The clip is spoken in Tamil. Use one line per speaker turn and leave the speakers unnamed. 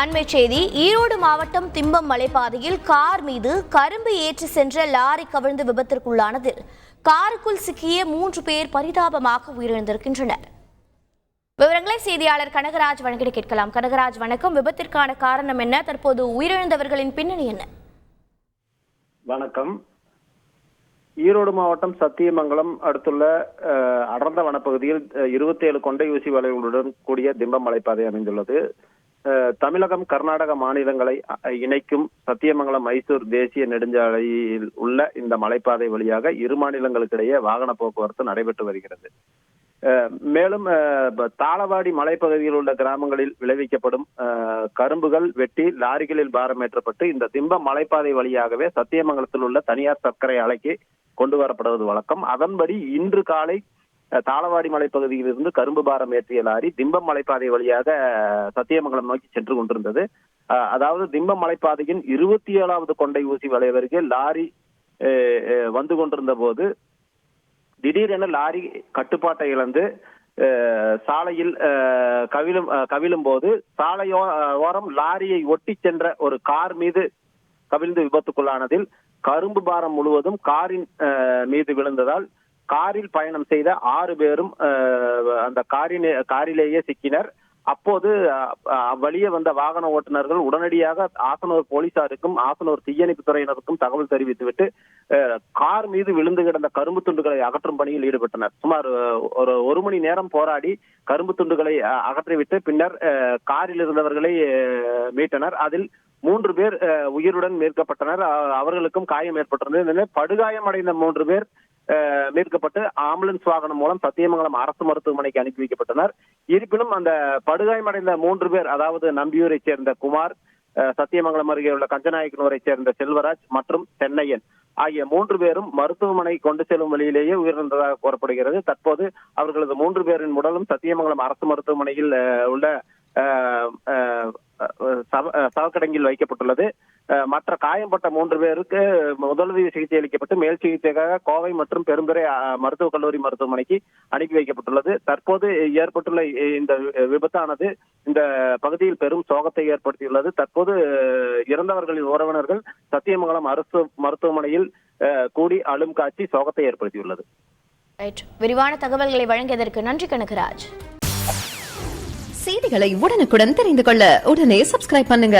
அண்மை செய்தி ஈரோடு மாவட்டம் திம்பம் மலைப்பாதையில் கார் மீது கரும்பு ஏற்றி சென்ற லாரி கவிழ்ந்து விபத்திற்குள்ளானதில் காருக்குள் சிக்கிய மூன்று பேர் பரிதாபமாக உயிரிழந்திருக்கின்றனர். விவரங்களை செய்தியாளர் கனகராஜ் வணங்கிட கேட்கலாம். கனகராஜ் வணக்கம். விபத்திற்கான காரணம் என்ன? தற்போது உயிரிழந்தவர்களின் பின்னணி என்ன?
வணக்கம். ஈரோடு மாவட்டம் சத்தியமங்கலம் அடுத்துள்ள அஹ், அடர்ந்த வனப்பகுதியில் இருபத்தி ஏழு கொண்டை ஊசி வளைவுகளுடன் கூடிய திம்பம் மலைப்பாதை அமைந்துள்ளது. தமிழகம் கர்நாடக மாநிலங்களை அஹ், இணைக்கும் சத்தியமங்கலம் மைசூர் தேசிய நெடுஞ்சாலையில் உள்ள இந்த மலைப்பாதை வழியாக இரு மாநிலங்களுக்கிடையே வாகன போக்குவரத்து நடைபெற்று வருகிறது. அஹ், மேலும் அஹ், தாளவாடி மலைப்பகுதியில் உள்ள கிராமங்களில் விளைவிக்கப்படும் அஹ், கரும்புகள் வெட்டி லாரிகளில் பாரமேற்றப்பட்டு இந்த திம்ப மலைப்பாதை வழியாகவே சத்தியமங்கலத்தில் உள்ள தனியார் சர்க்கரை ஆலைக்கு கொண்டு வரப்படுவது வழக்கம். அதன்படி இன்று காலை தாளவாடி மலைப்பகுதியிலிருந்து கரும்பு பாரம் ஏற்றிய லாரி திம்பம் மலைப்பாதை வழியாக சத்தியமங்கலம் நோக்கி சென்று கொண்டிருந்தது. அதாவது திம்பம் மலைப்பாதையின் இருபத்தி ஏழாவது கொண்டை ஊசி வளைவருக்கு லாரி அஹ், அஹ், வந்து கொண்டிருந்த போது திடீரென லாரி கட்டுப்பாட்டை இழந்து அஹ், சாலையில் அஹ், கவிழும் அஹ், கவிழும் போது சாலையோ ஓரம் லாரியை ஒட்டி சென்ற ஒரு கார் மீது கவிழ்ந்து விபத்துக்குள்ளானதில் கரும்பு பாரம் முழுவதும் காரின் அஹ், மீது விழுந்ததால் காரில் பயணம் செய்த ஆறு பேரும் அஹ், அந்த காரிலே காரிலேயே சிக்கினர். அப்போது அஹ், அவ்வழியே வந்த வாகன ஓட்டுநர்கள் உடனடியாக ஆசனூர் போலீசாருக்கும் ஆசனூர் தீயணைப்பு துறையினருக்கும் தகவல் தெரிவித்துவிட்டு அஹ், கார் மீது விழுந்து கிடந்த கரும்பு துண்டுகளை அகற்றும் பணியில் ஈடுபட்டனர். சுமார் ஒரு ஒரு மணி நேரம் போராடி கரும்பு துண்டுகளை அஹ், அகற்றிவிட்டு பின்னர் அஹ், காரில் இருந்தவர்களை மீட்டனர். அதில் மூன்று பேர் அஹ், உயிருடன் மீட்கப்பட்டனர். அஹ், அவர்களுக்கும் காயம் ஏற்பட்டிருந்தது. படுகாயம் அடைந்த மூன்று பேர் மீட்கப்பட்டு ஆம்புலன்ஸ் வாகனம் மூலம் சத்தியமங்கலம் அரசு மருத்துவமனைக்கு அனுப்பி வைக்கப்பட்டனர். இருப்பினும் அந்த படுகாயமடைந்த மூன்று பேர் அதாவது நம்பியூரை சேர்ந்த குமார் அஹ், சத்தியமங்கலம் அருகே உள்ள கஞ்சநாயக்கனூரை சேர்ந்த செல்வராஜ் மற்றும் சென்னையன் ஆகிய மூன்று பேரும் மருத்துவமனை கொண்டு செல்லும் வழியிலேயே உயிரிழந்ததாக கூறப்படுகிறது. தற்போது அவர்களது மூன்று பேரின் உடலும் சத்தியமங்கலம் அரசு மருத்துவமனையில் உள்ள அஹ், சவ- சவக்கிடங்கில் வைக்கப்பட்டுள்ளது. மற்ற காயம்பட்ட மூன்று பேருக்கு முதலுதவி சிகிச்சை அளிக்கப்பட்டு மேல் சிகிச்சைக்காக கோவை மற்றும் பெருந்துறை மருத்துவக் கல்லூரி மருத்துவமனைக்கு அனுப்பி வைக்கப்பட்டுள்ளது. தற்போது ஏற்பட்டுள்ள இந்த விபத்தானது இந்த பகுதியில் பெரும் சோகத்தை ஏற்படுத்தியுள்ளது. தற்போது இறந்தவர்களின் உறவினர்கள் சத்தியமங்கலம் அரசு மருத்துவமனையில் அஹ், கூடி அழும் காட்சி சோகத்தை ஏற்படுத்தியுள்ளது.
ரைட் விரிவான தகவல்களை வழங்கியதற்கு நன்றி கனகராஜ்.
செய்திகளை உடனுக்குடன் தெரிந்து கொள்ள உடனே சப்ஸ்கிரைப் பண்ணுங்க.